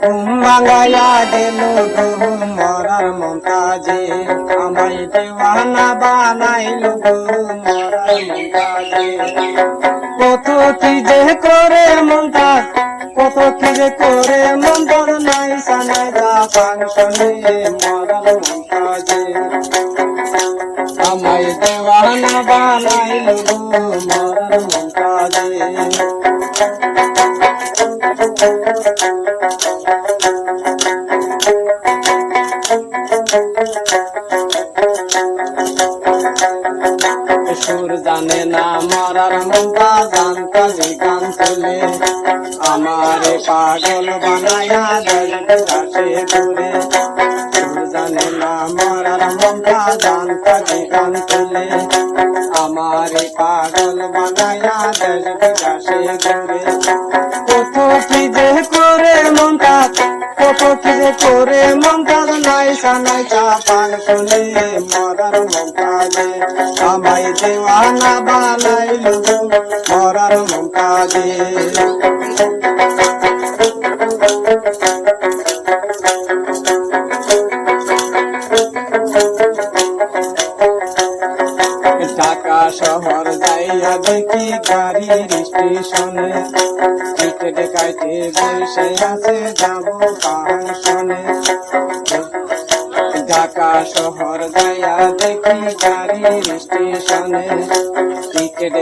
ঘুম ভাঙাইয়া দিল গো মরার মমতাজে। আমায় দেওয়ানা বানাইল গো মরার মমতাজে। কত কি যে করে মমতাজ কত কি যে করে মন্তর নাই সানাই দা ফাংশনে মরার মমতাজে। আমায় দেওয়ানা বানাইল গো মরার মমতাজে। সুর জানে না, মরার মমতা জানতালি, গান চলে আমারে পাগল বানায়া দশে দূরে সুর জানে না, মরার মমতা জানতালি, গান চলে আমারে পাগল বানায়া দূরে কত কি যে করে মমতা কত কি যে করে মমতাজ নাই সানাই চা পান শুনে মরার মমতাজে আমায় দেওয়ানা বানাইল মরার মমতাজে ঢাকা শহর যাইয়া দেখি গাড়ির স্টেশনে, টিকিট কাটে বসে আছে যাব ঢাকা শহর যাইয়া দেখি গাড়ির স্টেশনে। টিকিট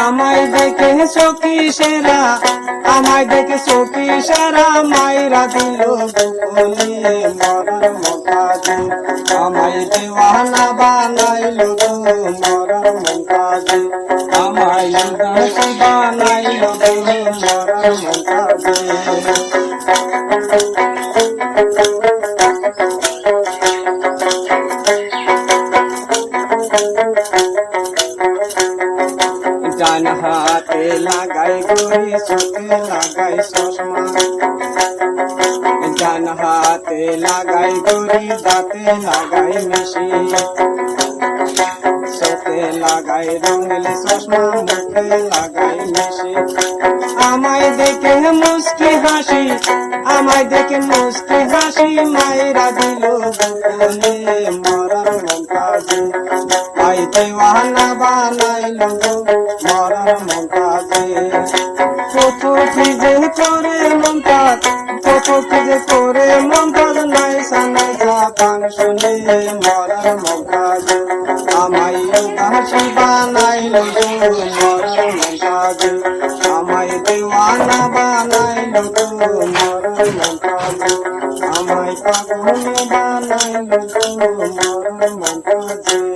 আমায় দেখে সখী সেরা? আমায় দেখে সখী সেরা? মাইরা দিল আমায় দেওয়ানা বানাইল আমায় বানাইল ডান হাতে লাগাই গড়ি চোখে লাগাই চশমা। ডান হাতে লাগাই গড়ি দাঁতে লাগাই মেশি চোখে লাগাই রঙেল চশমা মুখে লাগাই মেশি আমায় দেখে মুস্কি হাসি, আমায় দেখে মুস্কি হাসি, মায়েরা দিল মরার মন্তাজে আই দেওয়ানা বানাইল গো, মরার কত কি যে করে মন্তাজ কত কি যে করে মন্তাজ নাই সানাই জাপান শুনে মরার মন্তাজে আমায় বানাইল গো মরার মন্তাজে আমায় দেওয়ানা বানাইল গো মরার মন্তাজে আমায় পাগল বানাইল গো মরার মন্তাজে